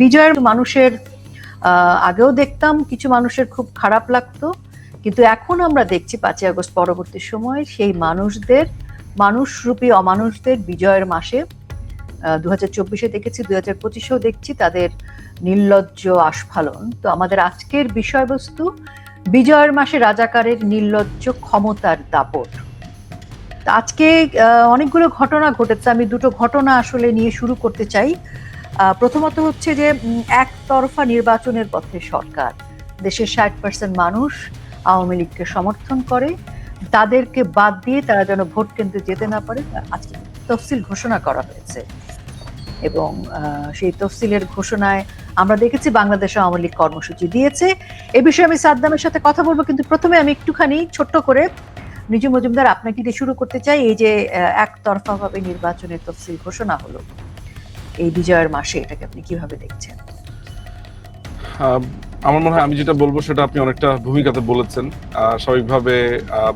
বিজয়ের মানুষের আগেও দেখতাম, কিছু মানুষের খুব খারাপ লাগতো। কিন্তু এখন আমরা দেখছি পাঁচই আগস্ট পরবর্তী সময় সেই মানুষদের, মানুষরূপী, অমানুষদের বিজয়ের মাসে দু হাজার চব্বিশে দেখেছি দু হাজার পঁচিশেও দেখছি তাদের নির্লজ্জ আস্ফালন। তো আমাদের আজকের বিষয়বস্তু, বিজয়ের মাসে রাজাকারের নির্লজ্জ ক্ষমতার দাপট। আজকে অনেকগুলো ঘটনা ঘটেছে। আমি দুটো ঘটনা আসলে নিয়ে শুরু করতে চাই। প্রথমত হচ্ছে যে একতরফা নির্বাচনের পথে সরকার। দেশের ষাট পার্সেন্ট মানুষ আওয়ামী লীগকে সমর্থন করে। তাদেরকে বাদ দিয়ে তারা যেন ভোট কেন্দ্রে যেতে না পারে আজকে তফসিল ঘোষণা করা হয়েছে। এবং সেই তফসিলের ঘোষণায় আমরা দেখেছি বাংলাদেশ আওয়ামী লীগ কর্মসূচি দিয়েছে। এ বিষয়ে আমি সাদ্দামের সাথে কথা বলব কিন্তু প্রথমে আমি একটুখানি ছোট্ট করে নিজু মজুমদার আপনাকে দিয়ে শুরু করতে চাই। এই যে আহ, একতরফা ভাবে নির্বাচনের তফসিল ঘোষণা হলো। এই বিজয়ের মাসে এটাকে আপনি কীভাবে দেখছেন? আমার মনে হয় আমি যেটা বলব সেটা আপনি অনেকটা ভূমিকাতে বলেছেন। স্বাভাবিকভাবে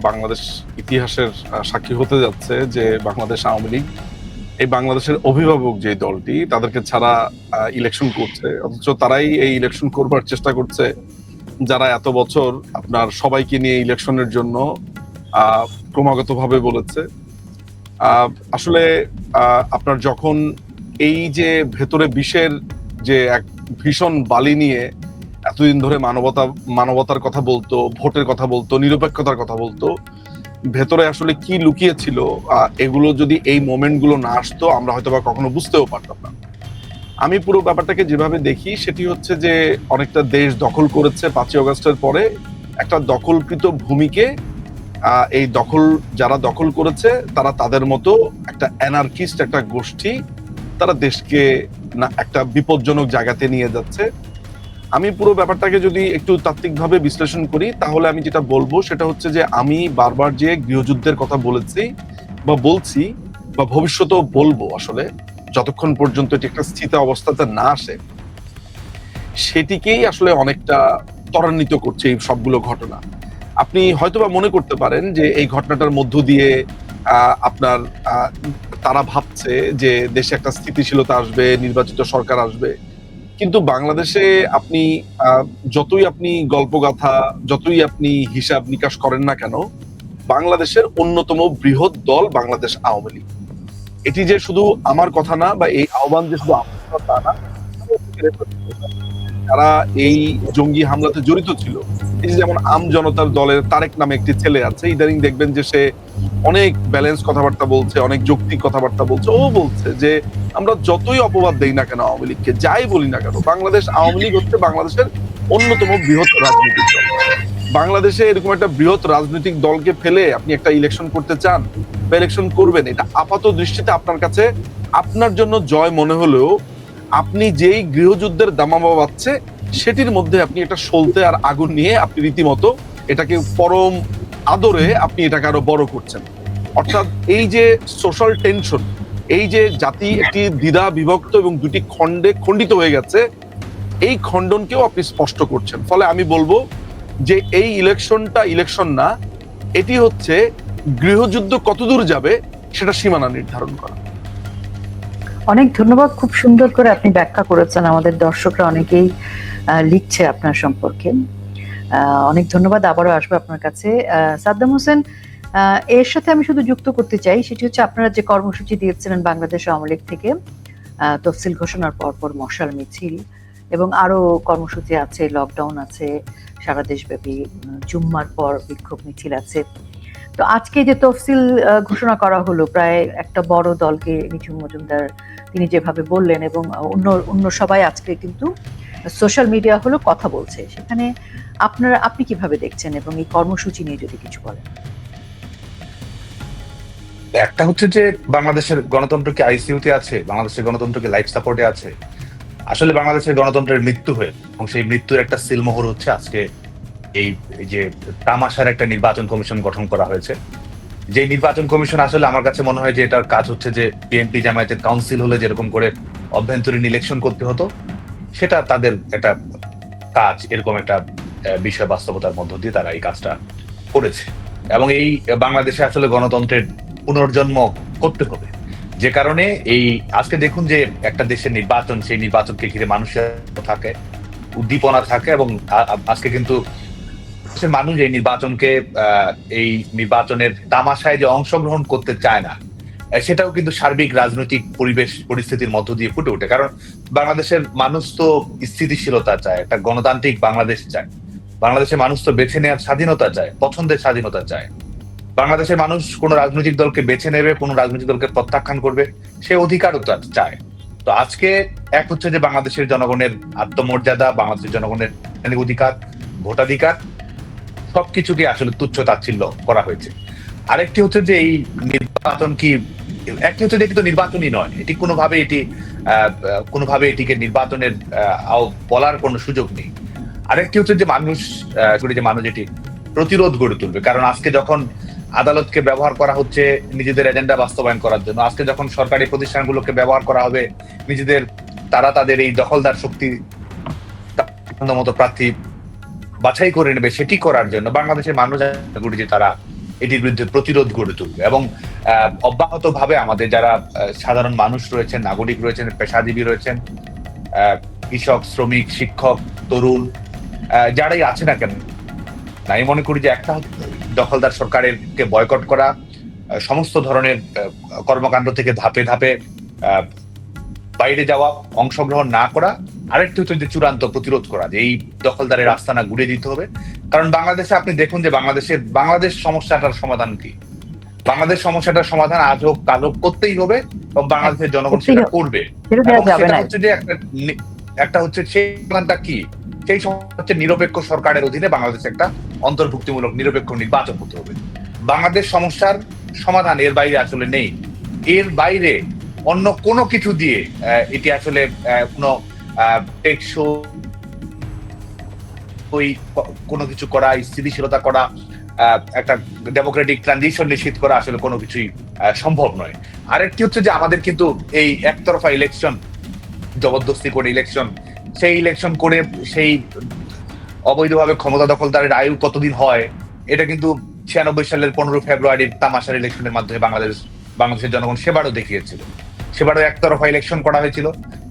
বাংলাদেশ ইতিহাসের সাক্ষী হতে যাচ্ছে যে বাংলাদেশ আওয়ামী লীগ, এই বাংলাদেশের অভিভাবক যে দলটি, তাদেরকে ছাড়া ইলেকশন করছে। অথচ তারাই এই ইলেকশন করবার চেষ্টা করছে। যারা এত বছর আপনার সবাইকে নিয়ে ইলেকশনের জন্য ক্রমাগতভাবে বলেছে। আসলে আপনার যখন এই যে ভেতরে বিষের যে এক ভীষণ বালি নিয়ে এতদিন ধরে মানবতা, মানবতার কথা বলতো, ভোটের কথা বলতো, নিরপেক্ষতার কথা বলতো, ভেতরে আসলে কি লুকিয়ে ছিল এগুলো যদি এই মোমেন্টগুলো না আসতো, আমরা হয়তো বা কখনো বুঝতেও পারতাম না। আমি পুরো ব্যাপারটাকে যেভাবে দেখি, সেটি হচ্ছে যে অনেকটা দেশ দখল করেছে পাঁচই অগস্টের পরে। একটা দখলকৃত ভূমিকে এই দখল যারা দখল করেছে, তারা তাদের মতো একটা অ্যানার্কিস্ট একটা গোষ্ঠী তারা দেশকে না, একটা বিপজ্জনক জায়গাতে নিয়ে যাচ্ছে। আমি পুরো ব্যাপারটাকে যদি একটু তাত্ত্বিকভাবে বিশ্লেষণ করি, তাহলে আমি যেটা বলব সেটা হচ্ছে যে আমি বারবার যে গৃহযুদ্ধের কথা বলেছি বা বলছি বা ভবিষ্যতেও বলব আসলে, যতক্ষণ পর্যন্ত এটি একটা স্থিত অবস্থাতে না আসে, সেটিকেই আসলে অনেকটা ত্বরান্বিত করছে এই সবগুলো ঘটনা। আপনি হয়তোবা মনে করতে পারেন যে এই ঘটনাটার মধ্য দিয়ে আপনার তারা ভাবছে যে দেশে একটা স্থিতিশীলতা আসবে, নির্বাচিত সরকার আসবে। কিন্তু বাংলাদেশে আপনি যতই আপনি গল্পগাথা, যতই আপনি হিসাব নিকাশ করেন না কেন, বাংলাদেশের অন্যতম বৃহৎ দল বাংলাদেশ আওয়ামী লীগ। এটি যে শুধু আমার কথা না, বা এই আহ্বান যে শুধু আমার তা না তারা এই জঙ্গি হামলাতে জড়িত ছিল। এই যেমন আম জনতার দলের তারেক নামে একটি ছেলে আছে, ইদানিং দেখবেন যে সে অনেক ব্যালেন্স কথাবার্তা বলছে, অনেক যৌক্তিক কথাবার্তা বলছে। ও বলছে যে, আমরা যতই অপবাদ দেই না কেন আওয়ামী লীগকে, যাই বলি না কেন, বাংলাদেশ আওয়ামী লীগ হচ্ছে বাংলাদেশের অন্যতম বৃহৎ রাজনৈতিক দল। বাংলাদেশে এরকম একটা বৃহৎ রাজনৈতিক দলকে ফেলে আপনি একটা ইলেকশন করতে চান বা ইলেকশন করবেন, এটা আপাত দৃষ্টিতে আপনার কাছে আপনার জন্য জয় মনে হলেও আপনি যেই গৃহযুদ্ধের দামামা বাচ্ছে সেটির মধ্যে আপনি একটা সলতে আর আগুন নিয়ে আপনি রীতিমতো এটাকে পরম আদরে আপনি এটাকে আরও বড় করছেন। অর্থাৎ এই যে সোশ্যাল টেনশন এই যে জাতি একটি দ্বিধা, বিভক্ত এবং দুটি খণ্ডে খণ্ডিত হয়ে গেছে, এই খণ্ডনকেও আপনি স্পষ্ট করছেন। ফলে আমি বলব যে এই ইলেকশনটা ইলেকশন না, এটি হচ্ছে গৃহযুদ্ধ কতদূর যাবে সেটা সীমানা নির্ধারণ করা। অনেক ধন্যবাদ। খুব সুন্দর করে আপনি ব্যাখ্যা করেছেন। আমাদের দর্শকরা অনেকেই লিখছে আপনার সম্পর্কে। অনেক ধন্যবাদ। আবারও আসব আপনার কাছে। সাদ্দাম হোসেন এর সাথে আমি শুধু যুক্ত করতে চাই, সেটি হচ্ছে আপনারা যে কর্মসূচি দিয়েছিলেন বাংলাদেশ আওয়ামী লীগ থেকে তফসিল ঘোষণার পর পর মশাল মিছিল এবং আরও কর্মসূচি আছে লকডাউন আছে, সারা দেশব্যাপী জুম্মার পর বিক্ষোভ মিছিল আছে। তো আজকে যে তফসিল ঘোষণা করা হলো, প্রায় একটা বড় দলকে নিঝুম মজুমদার তিনি যেভাবে বললেন এবং অন্য অন্য সবাই আজকে কিন্তু সোশ্যাল মিডিয়া হলো কথা বলছে। সেখানে আপনারা, আপনি কীভাবে দেখছেন এবং এই কর্মসূচি নিয়ে যদি কিছু বলেন? একটা হচ্ছে যে বাংলাদেশের গণতন্ত্র কি আইসিইউতে আছে? বাংলাদেশের গণতন্ত্র কি লাইফ সাপোর্টে আছে? আসলে বাংলাদেশের গণতন্ত্রের মৃত্যু হয়ে, এবং সেই মৃত্যুর একটা সিলমোহর হচ্ছে আজকে এই যে তামাশার একটা নির্বাচন কমিশন গঠন করা হয়েছে। যে নির্বাচন কমিশন আসলে আমার কাছে মনে হয় যে এটার কাজ হচ্ছে যে বিএনপি জামায়াতের কাউন্সিল হলে যেরকম করে অভ্যন্তরীণ ইলেকশন করতে হতো, সেটা তাদের একটা কাজ, এরকম একটা বিষয় বাস্তবতার মধ্য দিয়ে তারা এই কাজটা করেছে। এবং এই বাংলাদেশে আসলে গণতন্ত্রের পুনর্জন্ম করতে হবে। যে কারণে এই, আজকে দেখুন যে একটা দেশের নির্বাচন, সেই নির্বাচনকে ঘিরে মানুষের থাকে, উদ্দীপনা থাকে এবং আজকে কিন্তু দেশের মানুষ এই নির্বাচনকে এই নির্বাচনের তামাশায় যে অংশগ্রহণ করতে চায় না সেটাও কিন্তু সার্বিক রাজনৈতিক পরিবেশ, পরিস্থিতির মধ্য দিয়ে ফুটে ওঠে। কারণ বাংলাদেশের মানুষ তো স্থিতিশীলতা চায়, একটা গণতান্ত্রিক বাংলাদেশ চায়। বাংলাদেশের মানুষ তো বেছে নেওয়ার স্বাধীনতা চায়, পছন্দের স্বাধীনতা চায়। বাংলাদেশের মানুষ কোন রাজনৈতিক দলকে বেছে নেবে, কোন রাজনৈতিক দলকে প্রত্যাখ্যান করবে, সে অধিকারও চায়। তো আজকে এক হচ্ছে যে বাংলাদেশের জনগণের আত্মমর্যাদা, বাংলাদেশের জনগণের অধিকার, ভোটাধিকার সবকিছুকে আসলে তুচ্ছ তাচ্ছিল্য করা হয়েছে। আরেকটি হচ্ছে যে এই নির্বাচন কি, একটি হচ্ছে এটি তো নির্বাচনই নয়, এটি কোনোভাবে এটি কোনোভাবে এটিকে নির্বাচনের বলার কোনো সুযোগ নেই। আরেকটি হচ্ছে যে মানুষ যে মানুষ এটি প্রতিরোধ গড়ে তুলবে, কারণ আজকে যখন আদালতকে ব্যবহার করা হচ্ছে নিজেদের এজেন্ডা বাস্তবায়ন করার জন্য, আজকে যখন সরকারি প্রতিষ্ঠানগুলোকে ব্যবহার করা হবে নিজেদের, তারা তাদের এই দখলদার শক্তি মতো প্রার্থী বাছাই করে নেবে সেটি করার জন্য বাংলাদেশের মানুষ যে তারা এটির বিরুদ্ধে প্রতিরোধ গড়ে তুলবে। এবং অব্যাহত ভাবে আমাদের যারা সাধারণ মানুষ রয়েছেন, নাগরিক রয়েছেন, পেশাজীবী রয়েছেন কৃষক, শ্রমিক, শিক্ষক, তরুণ যারাই আছে না কেন, আমি মনে করি যে একটা দখলদার সরকারের কে বয়কট করা সমস্ত ধরনের কর্মকাণ্ড থেকে ধাপে ধাপে বাইরে যাওয়া অংশগ্রহণ না করা। আরেকটি হচ্ছে যে চূড়ান্ত প্রতিরোধ করা যে এই দখলদারের আস্তানা ঘুরে দিতে হবে। কারণ বাংলাদেশে আপনি দেখুন যে বাংলাদেশের বাংলাদেশ সমস্যাটার সমাধান কি? বাংলাদেশ সমস্যাটার সমাধান আজ হোক কাল হোক করতেই হবে এবং বাংলাদেশের জনগণ সেটা করবে। সেটা হচ্ছে যে একটা একটা হচ্ছে সেই সমাধানটা কি? সেই হচ্ছে নিরপেক্ষ সরকারের অধীনে বাংলাদেশ একটা অন্তর্ভুক্তিমূলক নিরপেক্ষ নির্বাচন হতে হবে। বাংলাদেশ সমস্যার সমাধান এর বাইরে আসলে নেই। এর বাইরে অন্য কোনো কিছু দিয়ে এটি আসলে কোনো ওই কোনো কিছু করা, স্থিতিশীলতা করা একটা ডেমোক্রেটিক ট্রানজিশন নিশ্চিত করা আসলে কোনো কিছুই সম্ভব নয়। আরেকটি হচ্ছে যে আমাদের কিন্তু এই একতরফা ইলেকশন জবরদস্তি করে ইলেকশন সেই ইলেকশন করে সেই অবৈধভাবে ক্ষমতা দখলদারের আয়ু কতদিন হয়, এটা কিন্তু ছিয়ানব্বই সালের পনেরো ফেব্রুয়ারির তামাশার ইলেকশনের মাধ্যমে বাংলাদেশ, বাংলাদেশের জনগণ সেবারও দেখিয়েছিল। সেবারও একতরফা ইলেকশন করা হয়েছিল।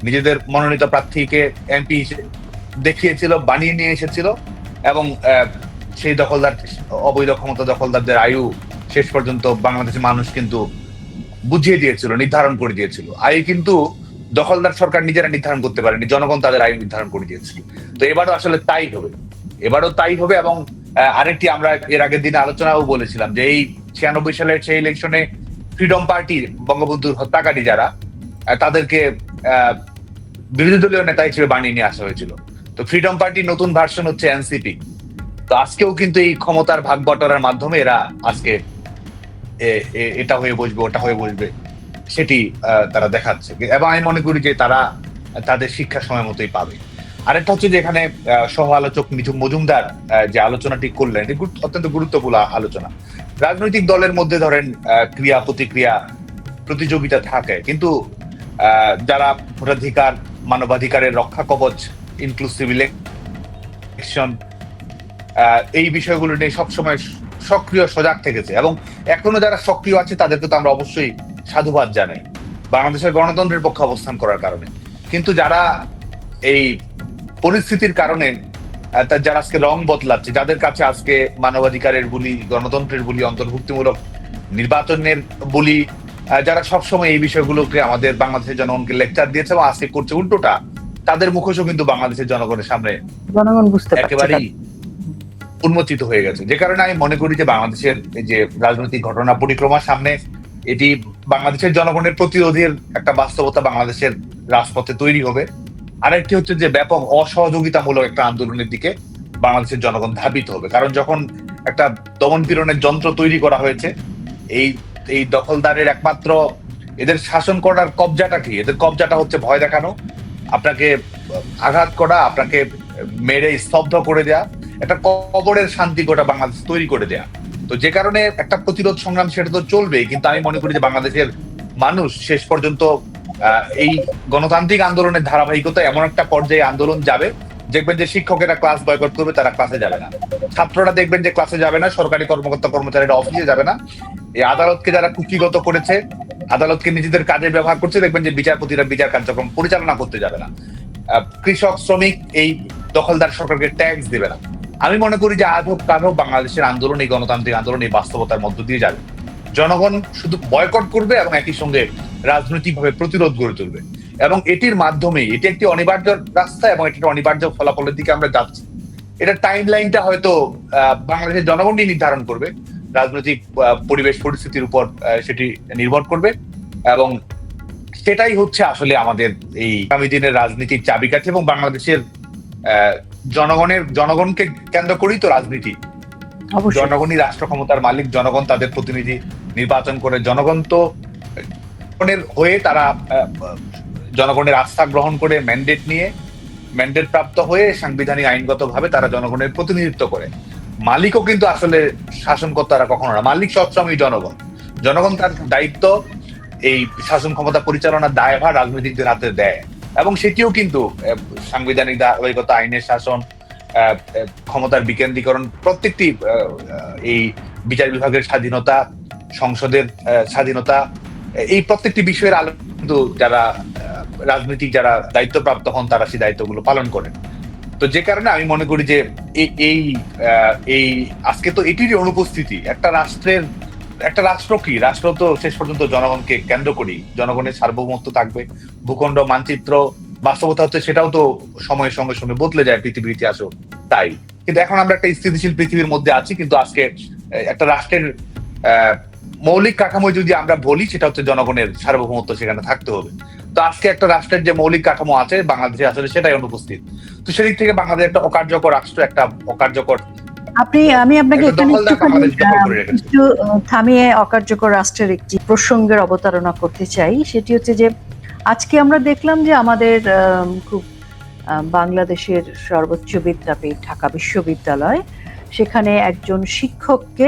নিজেদের মনোনীত প্রার্থীকে এমপি দেখিয়েছিল, বানিয়ে নিয়ে এসেছিল এবং সেই দখলদার অবৈধ ক্ষমতা দখলদারদের আয়ু শেষ পর্যন্ত বাংলাদেশের মানুষ কিন্তু বুঝিয়ে দিয়েছিল, নির্ধারণ করে দিয়েছিল। আয়ু কিন্তু দখলদার সরকার নিজেরা নির্ধারণ করতে পারেনি, জনগণ তাদের আয়ু নির্ধারণ করে দিয়েছিল। তো এবারও আসলে তাই হবে। এবারও তাই হবে এবং আরেকটি আমরা এর আগের দিনে আলোচনাও বলেছিলাম যে এই ছিয়ানব্বই সালের সেই ইলেকশনে ফ্রিডম পার্টি বঙ্গবন্ধুর হত্যাকারী যারা তাদেরকে বিরোধী দলীয় নেতা হিসেবে বানিয়ে নিয়ে আসা হয়েছিল। তো ফ্রিডম পার্টির নতুন ভার্সন হচ্ছে এনসিপি তো আজকেও কিন্তু এই ক্ষমতার ভাগ বটরার মাধ্যমে এরা আজকে এটা হয়ে বসবে, ওটা হয়ে বসবে, সেটি তারা দেখাচ্ছে। এবং আমি মনে করি যে তারা তাদের শিক্ষা সময় মতোই পাবে। আরেকটা হচ্ছে যে এখানে সহ আলোচক মিঠু মজুমদার যে আলোচনাটি করলেন, এটি অত্যন্ত গুরুত্বপূর্ণ আলোচনা। রাজনৈতিক দলের মধ্যে ধরেন ক্রিয়া, প্রতিক্রিয়া, প্রতিযোগিতা থাকে। কিন্তু যারা ভোটাধিকার, মানবাধিকারের রক্ষা কবচ ইনক্লুসিভ ইলেকশন এই বিষয়গুলো নিয়ে সবসময় সক্রিয়, সজাগ থেকেছে। এবং এখনও যারা সক্রিয় আছে, তাদেরকে তো আমরা অবশ্যই সাধুবাদ জানাই। বাংলাদেশের গণতন্ত্রের পক্ষে অবস্থান করার কারণে। কিন্তু যারা এই পরিস্থিতির কারণে যারা আজকে রং বদলাচ্ছে যাদের কাছে আজকে মানবাধিকারের বলি গণতন্ত্রের বলি অন্তর্ভুক্তিমূলক নির্বাচনের বলি যারা সবসময় এই বিষয়গুলোকে আমাদের বাংলাদেশের জনগণকে লেকচার দিয়েছে এবং আজকে করছে উল্টোটা তাদের মুখোশও কিন্তু বাংলাদেশের জনগণের সামনে জনগণ বুঝতে একেবারেই উন্মোচিত হয়ে গেছে। যে কারণে আমি মনে করি যে বাংলাদেশের এই যে রাজনৈতিক ঘটনা পরিক্রমার সামনে এটি বাংলাদেশের জনগণের প্রতিরোধের একটা বাস্তবতা বাংলাদেশের রাজপথে তৈরি হবে। আরেকটি হচ্ছে যে ব্যাপক অসহযোগিতামূলক একটা আন্দোলনের দিকে বাংলাদেশের জনগণ ধাবিত হবে। কারণ যখন একটা দমন পীড়নের যন্ত্র তৈরি করা হয়েছে, এই এই দখলদারের একমাত্র এদের শাসন করার কবজাটা কি? এদের কবজাটা হচ্ছে ভয় দেখানো, আপনাকে আঘাত করা, আপনাকে মেরে স্তব্ধ করে দেয়া, একটা কবরের শান্তি গোটা বাংলাদেশ তৈরি করে দেয়া। তো যে কারণে একটা প্রতিরোধ সংগ্রাম সেটা তো চলবেই, কিন্তু আমি মনে করি যে বাংলাদেশের মানুষ শেষ পর্যন্ত এই গণতান্ত্রিক আন্দোলনের ধারাবাহিকতা এমন একটা পর্যায়ে আন্দোলন যাবে। দেখবেন যে শিক্ষকেরা ক্লাস বয়কট করবে, তারা ক্লাসে যাবে না। ছাত্ররা দেখবেন যে ক্লাসে যাবে না, সরকারি কর্মকর্তা কর্মচারীরা অফিসে যাবে না। এই আদালতকে যারা কুকিগত করেছে, আদালতকে নিজেদের কাজে ব্যবহার করছে, দেখবেন যে বিচারপতিরা বিচার কার্যক্রম পরিচালনা করতে যাবে না। কৃষক, শ্রমিক এই দখলদার সরকারকে ট্যাক্স দেবে না। আমি মনে করি যে আজ হোক কাল হোক বাংলাদেশের আন্দোলন, এই গণতান্ত্রিক আন্দোলন এই বাস্তবতার মধ্য দিয়ে যাবে। জনগণ শুধু বয়কট করবে এবং একই সঙ্গে রাজনৈতিকভাবে প্রতিরোধ গড়ে তুলবে। এবং এটির মাধ্যমে এটি একটি অনিবার্য রাস্তা এবং এটি অনিবার্য ফলাফলের দিকে আমরা যাচ্ছি। এটা টাইম লাইনটা হয়তো বাংলাদেশের জনগণই নির্ধারণ করবে। রাজনৈতিক পরিবেশ পরিস্থিতির উপর সেটি নির্ভর করবে। এবং সেটাই হচ্ছে আসলে আমাদের এই আগামী দিনের রাজনীতির চাবিকাঠি এবং বাংলাদেশের আহ, জনগণের জনগণকে কেন্দ্র করেই তো রাজনীতি। জনগণই রাষ্ট্র ক্ষমতার মালিক জনগণ তাদের প্রতিনিধি নির্বাচন করে জনগণ তো হয়ে তারা জনগণের আস্থা গ্রহণ করে ম্যান্ডেট নিয়ে ম্যান্ডেট প্রাপ্ত হয়ে সাংবিধানিক আইনগতভাবে তারা জনগণের প্রতিনিধিত্ব করে। মালিকও কিন্তু আসলে শাসনকর্তারা কখনো না। মালিক সবসময় জনগণ। জনগণ তার দায়িত্ব এই শাসন ক্ষমতা পরিচালনার দায়ভার রাজনৈতিকদের হাতে দেয়। এবং সেটিও কিন্তু সাংবিধানিক ধারাবাহিকতা আইনের শাসন ক্ষমতার বিকেন্দ্রীকরণ প্রত্যেকটি এই বিচার বিভাগের স্বাধীনতা সংসদের স্বাধীনতা এই প্রত্যেকটি বিষয়ের আলো কিন্তু যারা আহ, রাজনৈতিক যারা দায়িত্বপ্রাপ্ত হন তারা সেই দায়িত্বগুলো পালন করেন। তো যে কারণে আমি মনে করি যে এই এই আজকে তো এটিরই অনুপস্থিতি। একটা রাষ্ট্রের একটা রাষ্ট্র কি? রাষ্ট্র তো শেষ পর্যন্ত জনগণকে কেন্দ্র করি জনগণের সার্বভৌমত্ব থাকবে ভূখণ্ড মানচিত্র বাস্তবতা হচ্ছে সেটাও তো সময়ের সঙ্গে সঙ্গে বদলে যায় পৃথিবীর ইতিহাসও তাই। কিন্তু এখন আমরা একটা স্থিতিশীল পৃথিবীর মধ্যে আছি কিন্তু আজকে একটা রাষ্ট্রের মৌলিক কাঠামো যদি আমরা বলি সেটা হচ্ছে জনগণের সার্বভৌমত্ব সেখানে থাকতে হবে। তো আজকে একটা রাষ্ট্রের যে মৌলিক কাঠামো আছে বাংলাদেশে আসলে সেটাই অনুপস্থিত। তো সেদিক থেকে বাংলাদেশ একটা অকার্যকর রাষ্ট্র একটা অকার্যকর আপনি আমি আপনাকে এখানে। একটু থামিয়ে অকার্যকর রাষ্ট্রের একটি প্রসঙ্গের অবতারণা করতে চাই। সেটি হচ্ছে যে আজকে আমরা দেখলাম যে আমাদের আম, খুব বাংলাদেশের সর্বোচ্চ বিদ্যাপীঠ ঢাকা বিশ্ববিদ্যালয় সেখানে একজন শিক্ষককে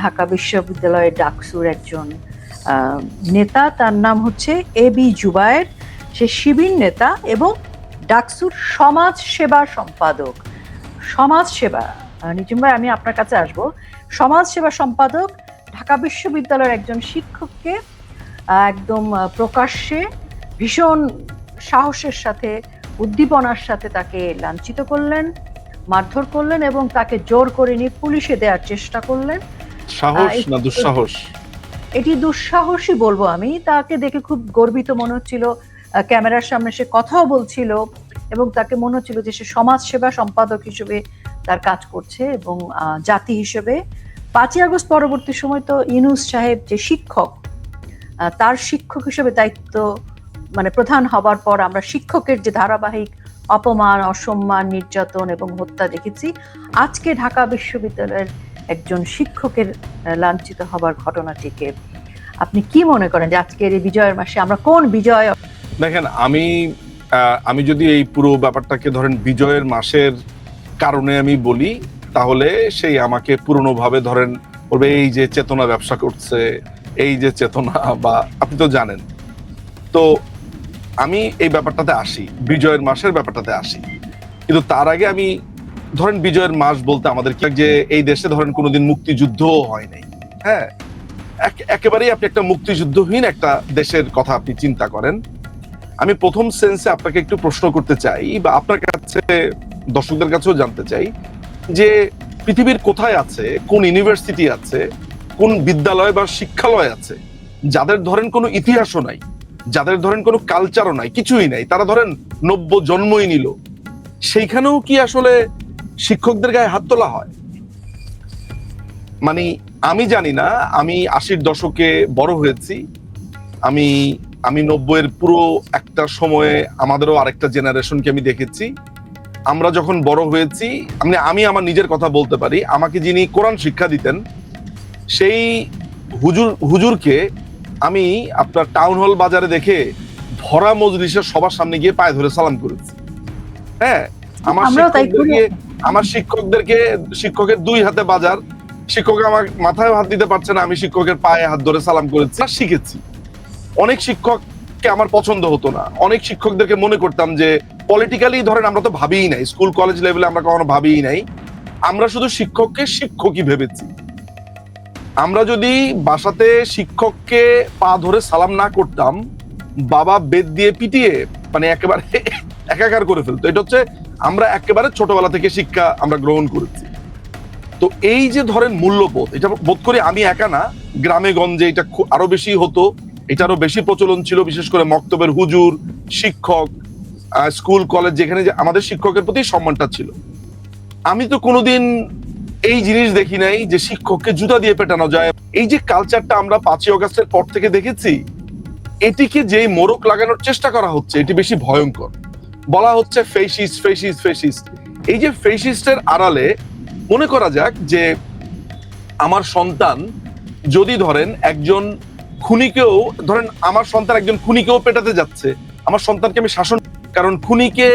ঢাকা বিশ্ববিদ্যালয়ের ডাকসুর একজন নেতা। তার নাম হচ্ছে এ বি জুবায়ের। সে শিবির নেতা এবং ডাকসুর সমাজ সেবা সম্পাদক। সমাজ সেবা নিজুম ভাই, আমি আপনার কাছে আসব। সমাজ সেবা সম্পাদক, ঢাকা বিশ্ববিদ্যালয়ের একজন শিক্ষককে একদম প্রকাশ্যে ভীষণ সাহসের সাথে, উদ্দীপনার সাথে তাকে লাঞ্ছিত করলেন, মারধর করলেন এবং তাকে জোর করে নিয়ে পুলিশে দেওয়ার চেষ্টা করলেন। সাহস না দুঃসাহস? এটি দুঃসাহসী বলব আমি। তাকে দেখে খুব গর্বিত মনে হচ্ছিল। ক্যামেরার সামনে সে কথাও বলছিল এবং তাকে মনে হচ্ছিল যে সে সমাজ সেবা সম্পাদক হিসেবে তার কাজ করছে এবং জাতি হিসেবে। পাঁচই আগস্ট পরবর্তী সময় তো ইনুস সাহেব যে শিক্ষক তার শিক্ষক হিসেবে দায়িত্ব মানে প্রধান হবার পর আমরা শিক্ষকের যে ধারাবাহিক অপমান অসম্মান নির্যাতন এবং হত্যা দেখেছি। আজকে ঢাকা বিশ্ববিদ্যালয়ের একজন শিক্ষকের লাঞ্ছিত হবার ঘটনাটিকে। আপনি কি মনে করেন যে আজকের এই বিজয়ের মাসে আমরা কোন বিজয় দেখেন, আমি আমি যদি এই পুরো ব্যাপারটাকে ধরেন বিজয়ের মাসের কারণে আমি বলি, তাহলে সেই আমাকে পুরনোভাবে ধরেন বলবে, এই যে চেতনা ব্যবসা করছে, এই যে চেতনা বা আপনি তো জানেন। তো আমি এই ব্যাপারটাতে আসি, বিজয়ের মাসের ব্যাপারটাতে আসি। কিন্তু তার আগে আমি ধরেন বিজয়ের মাস বলতে আমাদের কি যে এই দেশে ধরেন কোনোদিন মুক্তিযুদ্ধও হয় নাই। হ্যাঁ? এক- একেবারেই আপনি একটা মুক্তিযুদ্ধহীন একটা দেশের কথা আপনি চিন্তা করেন। আমি প্রথম সেন্সে আপনাকে একটু প্রশ্ন করতে চাই বা আপনার কাছে, দর্শকদের কাছেও জানতে চাই যে পৃথিবীর কোথায় আছে, কোন ইউনিভার্সিটি আছে, কোন বিদ্যালয় বা শিক্ষালয় আছে, যাদের ধরেন কোনো ইতিহাসও নাই, যাদের ধরেন কোনো কালচারও নাই, কিছুই নাই, তারা ধরেন নব্য জন্মই নিল। সেইখানেও কি আসলে শিক্ষকদের গায়ে হাত তোলা হয়। মানে আমি জানি না আমি আশির দশকে বড় হয়েছি। আমি আমি নব্বইয়ের পুরো একটা সময়ে আমাদেরও আরেকটা জেনারেশনকে আমি দেখেছি। আমরা যখন বড় হয়েছি আমি আমি আমার নিজের কথা বলতে পারি আমাকে যিনি কোরআন শিক্ষা দিতেন সেই হুজুর হুজুরকে আমি আপনার টাউন হল বাজারে দেখে ভরা মজলিসের সবার সামনে গিয়ে পায়ে ধরে সালাম করেছি। হ্যাঁ আমার। শিক্ষকদেরকে আমার শিক্ষকদেরকে, শিক্ষকের দুই হাতে বাজার। শিক্ষক আমার মাথায় হাত দিতে পারছে না, আমি শিক্ষকের পায়ে হাত ধরে সালাম করেছি। আর শিখেছি। অনেক শিক্ষককে আমার পছন্দ হতো না। অনেক শিক্ষকদেরকে মনে করতাম যে পলিটিক্যালি ধরেন আমরা তো ভাবিই নাই স্কুল কলেজ লেভেলে আমরা কখনো ভাবিই নাই। আমরা শুধু শিক্ষককে শিক্ষকই ভেবেছি। আমরা যদি বাসাতে শিক্ষককে পা ধরে সালাম না করতাম, বাবা বেদ দিয়ে পিটিয়ে মানে একেবারে একাকার করে ফেলতো। এটা হচ্ছে আমরা একেবারে ছোটবেলা থেকে শিক্ষা আমরা গ্রহণ করেছি। তো এই যে ধরেন মূল্যবোধ, এটা বোধ করি আমি একা না, গ্রামে গঞ্জে এটা আরও বেশি হতো, এটা আরও বেশি প্রচলন ছিল, বিশেষ করে মক্তবের হুজুর, শিক্ষক স্কুল, কলেজ, যেখানে যে আমাদের শিক্ষকের প্রতি সম্মানটা ছিল। আমি তো কোনোদিন এই জিনিস দেখি নাই যে শিক্ষককে জুতা দিয়ে পেটানো যায়। এই যে কালচারটা আমরা পাঁচই অগস্টের পর থেকে দেখেছি, এটিকে যেই মোরক লাগানোর চেষ্টা করা হচ্ছে, এটি বেশি ভয়ঙ্কর। বলা হচ্ছে ফেসিস ফেসিস ফেসিস এই যে ফেসিস্টের আড়ালে মনে করা যাক যে আমার সন্তান যদি ধরেন একজন খুনিকেও, ধরেন আমার সন্তান একজন খুনিকেও পেটাতে যাচ্ছে, আমার সন্তানকে আমি শাসন কারণ খুনিকে